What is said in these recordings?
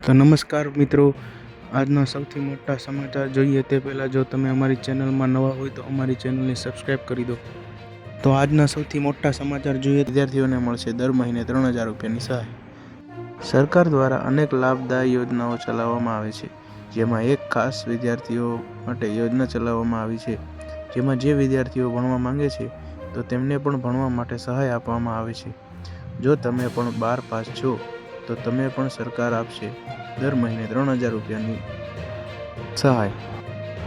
તો નમસ્કાર મિત્રો, આજના સૌથી મોટા સમાચાર જોઈએ તે પહેલાં જો તમે અમારી ચેનલમાં નવા હોય તો અમારી ચેનલને સબસ્ક્રાઈબ કરી દો. તો આજના સૌથી મોટા સમાચાર જોઈએ વિદ્યાર્થીઓને મળશે દર મહિને ત્રણ હજાર રૂપિયાની સહાય. સરકાર દ્વારા અનેક લાભદાયી યોજનાઓ ચલાવવામાં આવે છે. જેમાં એક ખાસ વિદ્યાર્થીઓ માટે યોજના ચલાવવામાં આવી છે. જેમાં જે વિદ્યાર્થીઓ ભણવા માંગે છે તો તેમને પણ ભણવા માટે સહાય આપવામાં આવે છે. જો તમે પણ બાર પાસ છો, તો તમે પણ સરકાર આપશે. દર મહિને ત્રણ હજાર રૂપિયાની સહાય.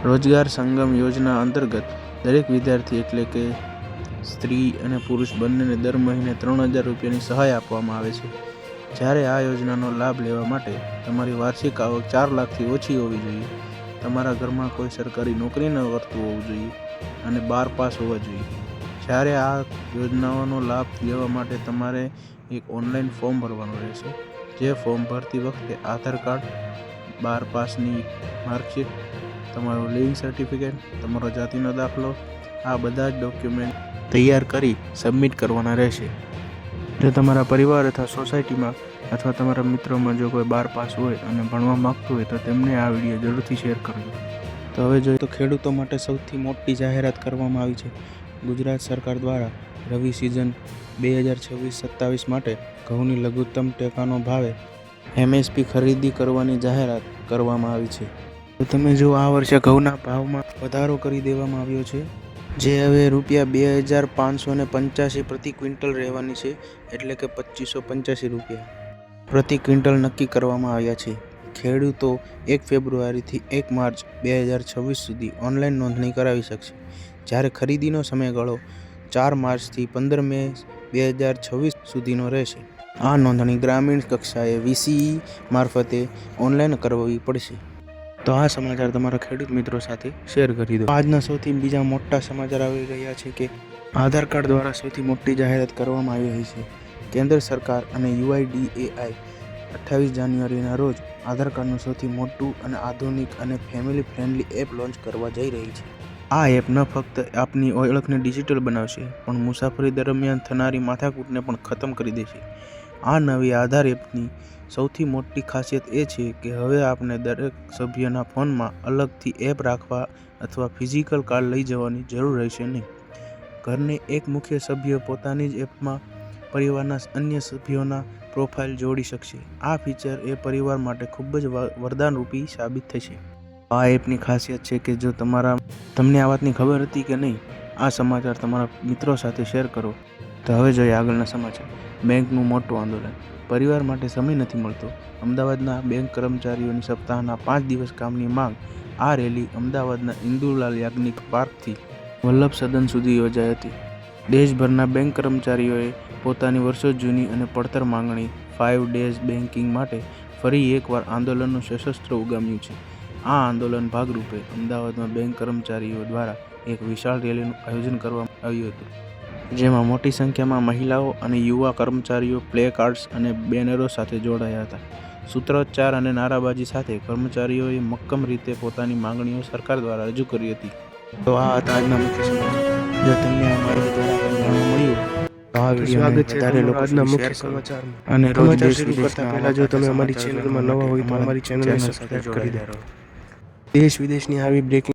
રોજગાર સંગમ યોજના અંતર્ગત દરેક વિદ્યાર્થી એટલે કે સ્ત્રી અને પુરુષ બંનેને દર મહિને ત્રણ હજાર રૂપિયાની સહાય આપવામાં આવે છે. જ્યારે આ યોજનાનો લાભ લેવા માટે તમારી વાર્ષિક આવક ચાર લાખથી ઓછી હોવી જોઈએ. તમારા ઘરમાં કોઈ સરકારી નોકરી ન કરતું હોવું જોઈએ અને બાર પાસ હોવા જોઈએ. જ્યારે આ યોજનાઓનો લાભ લેવા માટે તમારે એક ઓનલાઈન ફોર્મ ભરવાનું રહેશે. જે ફોર્મ ભરતી વખતે આધાર કાર્ડ, બાર પાસની માર્કશીટ, તમારું લિવિંગ સર્ટિફિકેટ, તમારો જાતિનો દાખલો, આ બધા જ ડોક્યુમેન્ટ તૈયાર કરી સબમિટ કરવાના રહેશે. જો તમારા પરિવાર અથવા સોસાયટીમાં અથવા તમારા મિત્રોમાં જો કોઈ બાર પાસ હોય અને ભણવા માગતું હોય તો તેમને આ વીડિયો જરૂરથી શેર કરજો. તો હવે જોઈએ તો ખેડૂતો માટે સૌથી મોટી જાહેરાત કરવામાં આવી છે. ગુજરાત સરકાર દ્વારા રવિ સિઝન બે હજાર છવ્વીસ સત્તાવીસ માટે ઘઉંની લઘુત્તમ ટેકાનો ભાવે એમએસપી ખરીદી કરવાની જાહેરાત કરવામાં આવી છે. તો તમે જો આ વર્ષે ઘઉંના ભાવમાં વધારો કરી દેવામાં આવ્યો છે, જે હવે રૂપિયા બે હજાર પાંચસો ને પંચ્યાસી પ્રતિ ક્વિન્ટલ રહેવાની છે, એટલે કે પચીસો પંચ્યાસી રૂપિયા પ્રતિ ક્વિન્ટલ નક્કી કરવામાં આવ્યા છે. ખેડૂતો એક ફેબ્રુઆરીથી એક માર્ચ બે હજાર છવ્વીસ સુધી ઓનલાઈન નોંધણી કરાવી શકશે. જ્યારે ખરીદીનો સમયગાળો ચાર માર્ચથી પંદર મે બે હજાર છવ્વીસ સુધીનો રહેશે. આ નોંધણી ગ્રામીણ કક્ષાએ વીસીઈ મારફતે ઓનલાઈન કરવી પડશે. તો આ સમાચાર તમારા ખેડૂત મિત્રો સાથે શેર કરી દો. આજના સૌથી બીજા મોટા સમાચાર આવી રહ્યા છે કે આધાર કાર્ડ દ્વારા સૌથી મોટી જાહેરાત કરવામાં આવી રહી છે. કેન્દ્ર સરકાર અને યુઆઈડીએઆઈ અઠ્ઠાવીસ જાન્યુઆરીના રોજ આધાર કાર્ડનું સૌથી મોટું અને આધુનિક અને ફેમિલી ફ્રેન્ડલી એપ લોન્ચ કરવા જઈ રહી છે. આ એપ ન ફક્ત આપની ઓળખને ડિજિટલ બનાવશે, પણ મુસાફરી દરમિયાન થનારી માથાકૂટને પણ ખતમ કરી દેશે. આ નવી આધાર એપની સૌથી મોટી ખાસિયત એ છે કે હવે આપણે દરેક સભ્યના ફોનમાં અલગથી એપ રાખવા અથવા ફિઝિકલ કાર્ડ લઈ જવાની જરૂર રહેશે નહીં. ઘરને એક મુખ્ય સભ્ય પોતાની જ એપમાં પરિવારના અન્ય સભ્યોના પ્રોફાઇલ જોડી શકશે. આ ફીચર એ પરિવાર માટે ખૂબ જ વરદાનરૂપી સાબિત થશે. આ એપની ખાસિયત છે કે જો તમારા તમને આ વાતની ખબર હતી કે નહીં, આ સમાચાર તમારા મિત્રો સાથે શેર કરો. તો હવે જોઈએ આગળના સમાચાર. બેંકનું મોટું આંદોલન. પરિવાર માટે સમય નથી મળતો. અમદાવાદના બેંક કર્મચારીઓની સપ્તાહના પાંચ દિવસ કામની માંગ. આ રેલી અમદાવાદના ઇન્દુલાલ યાજ્ઞિક પાર્કથી વલ્લભ સદન સુધી યોજાઈ હતી. દેશભરના બેંક કર્મચારીઓએ પોતાની વર્ષો જૂની અને પડતર માંગણી ફાઇવ ડેઝ બેન્કિંગ માટે ફરી એકવાર આંદોલનનું સશસ્ત્ર ઉગામ્યું છે. આ આંદોલન ભાગરૂપે અમદાવાદમાં બેંક કર્મચારીઓ દ્વારા એક વિશાળ રેલીનું આયોજન કરવામાં આવ્યું હતું જેમાં મોટી સંખ્યામાં મહિલાઓ અને યુવા કર્મચારીઓ પ્લે કાર્ડ્સ અને બેનરો સાથે જોડાયા હતા. સૂત્રોચ્ચાર અને નારાબાજી સાથે કર્મચારીઓએ મક્કમ રીતે પોતાની માંગણીઓ સરકાર દ્વારા રજૂ કરી હતી. તો આ હતા આજના મુખ્ય સમાચાર. જો તમને આ દ્વારા જાણવા મળ્યું તો આ છે વધારે તમારું લોકો આજના સુધી મુખ્ય શેર સમાચારમાં. અને રોજ દેશ વિદેશના પહેલા જો તમે અમારી ચેનલમાં નવા હોય તો અમારી ચેનલને સબસ્ક્રાઇબ કરી દેજો દેશ વિદેશની આવી બ્રેકિંગ